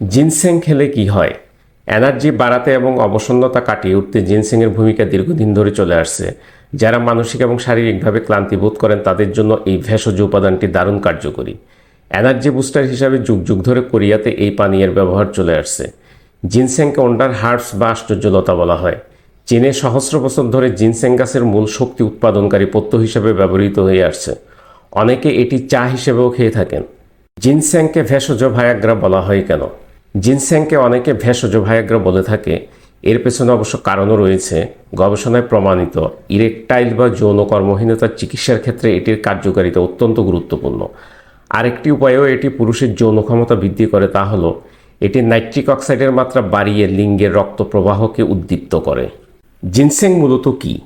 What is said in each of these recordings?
Ginseng খেলে কি হয়? এনার্জি বাড়াতে এবং অবসন্নতা কাটিয়ে উঠতে জিনসেংয়ের ভূমিকা দীর্ঘদিন ধরে চলে আসছে। যারা মানসিক এবং শারীরিকভাবে ক্লান্তি বোধ করেন, তাদের জন্য এই ভেষজ উপাদানটি দারুণ কার্যকরী। এনার্জি বুস্টার হিসাবে যুগ যুগ ধরে কোরিয়াতে এই পানীয়ের ব্যবহার চলে আসছে। জিনসেংকে অন্ডার হার্বস বা আশ্চর্যলতা বলা হয়। চীনে সহস্র বছর ধরে জিনসেং গাছের মূল শক্তি উৎপাদনকারী পত্য হিসেবে ব্যবহৃত হয়ে আসছে। অনেকে এটি চা হিসেবেও খেয়ে থাকেন। জিনস্যাংকে ভেষজ ভায়াগ্রা বলা হয় কেন? জিনস্যাংকে অনেকে ভেষজ ভায়াগ্রা বলে থাকে। এর পেছনে অবশ্য কারণও রয়েছে। গবেষণায় প্রমাণিত, ইরেকটাইল বা যৌন কর্মহীনতার চিকিৎসার ক্ষেত্রে এটির কার্যকারিতা অত্যন্ত গুরুত্বপূর্ণ। আরেকটি উপায়েও এটি পুরুষের যৌন ক্ষমতা বৃদ্ধি করে তা হল, এটি নাইট্রিক অক্সাইডের মাত্রা বাড়িয়ে লিঙ্গের রক্ত প্রবাহকে উদ্দীপ্ত করে। জিনসেং মূলত কী?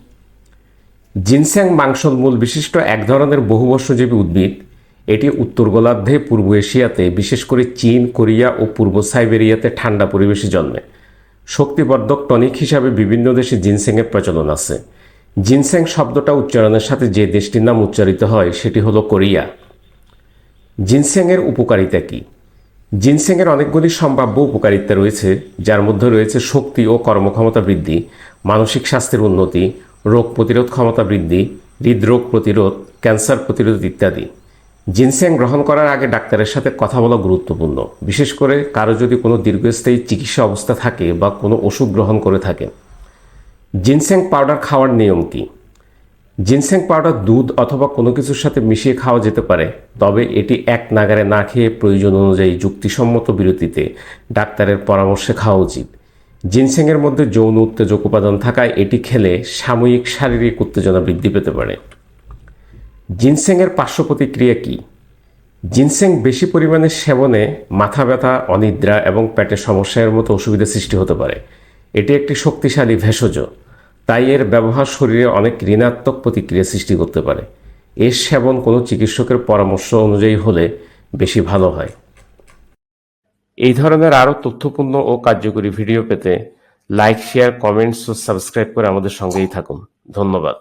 জিনস্যাং মাংসল মূল বিশিষ্ট এক ধরনের বহুবর্ষজীবী উদ্ভিদ। এটি উত্তর গোলার্ধে পূর্ব এশিয়াতে, বিশেষ করে চীন, কোরিয়া ও পূর্ব সাইবেরিয়াতে ঠান্ডা পরিবেশে জন্মে। শক্তিবর্ধক টনিক হিসাবে বিভিন্ন দেশে জিনসেংয়ের প্রচলন আছে। জিনসেং শব্দটা উচ্চারণের সাথে যে দেশটির নাম উচ্চারিত হয়, সেটি হলো কোরিয়া। জিনসেংয়ের উপকারিতা কী? জিনসেংয়ের অনেকগুলি সম্ভাব্য উপকারিতা রয়েছে, যার মধ্যে রয়েছে শক্তি ও কর্মক্ষমতা বৃদ্ধি, মানসিক স্বাস্থ্যের উন্নতি, রোগ প্রতিরোধ ক্ষমতা বৃদ্ধি, হৃদরোগ প্রতিরোধ, ক্যান্সার প্রতিরোধ ইত্যাদি। জিনসেং গ্রহণ করার আগে ডাক্তারের সাথে কথা বলা গুরুত্বপূর্ণ। বিশেষ করে কারও যদি কোনো দীর্ঘস্থায়ী চিকিৎসা অবস্থা থাকে বা কোনো ওষুধ গ্রহণ করে থাকে জিনসেং পাউডার খাওয়ার নিয়ম কী? জিনসেং পাউডার দুধ অথবা কোনো কিছুর সাথে মিশিয়ে খাওয়া যেতে পারে, তবে এটি এক নাগারে না খেয়ে প্রয়োজন অনুযায়ী যুক্তিসম্মত বিরতিতে ডাক্তারের পরামর্শে খাওয়া উচিত। জিনসেংয়ের মধ্যে যৌন উত্তেজক উপাদান থাকায় এটি খেলে সাময়িক শারীরিক উত্তেজনা বৃদ্ধি পেতে পারে। জিনসেংয়ের পার্শ্ব প্রতিক্রিয়া কী? জিনসেং বেশি পরিমাণে সেবনে, মাথা ব্যথা, অনিদ্রা এবং পেটের সমস্যার মতো অসুবিধা সৃষ্টি হতে পারে। এটি একটি শক্তিশালী ভেষজ, তাই এর ব্যবহার শরীরে অনেক ঋণাত্মক প্রতিক্রিয়া সৃষ্টি করতে পারে। এর সেবন কোনো চিকিৎসকের পরামর্শ অনুযায়ী হলে বেশি ভালো হয়। এই ধরনের আরও তথ্যপূর্ণ ও কার্যকরী ভিডিও পেতে লাইক, শেয়ার, কমেন্টস ও সাবস্ক্রাইব করে আমাদের সঙ্গেই থাকুন। ধন্যবাদ।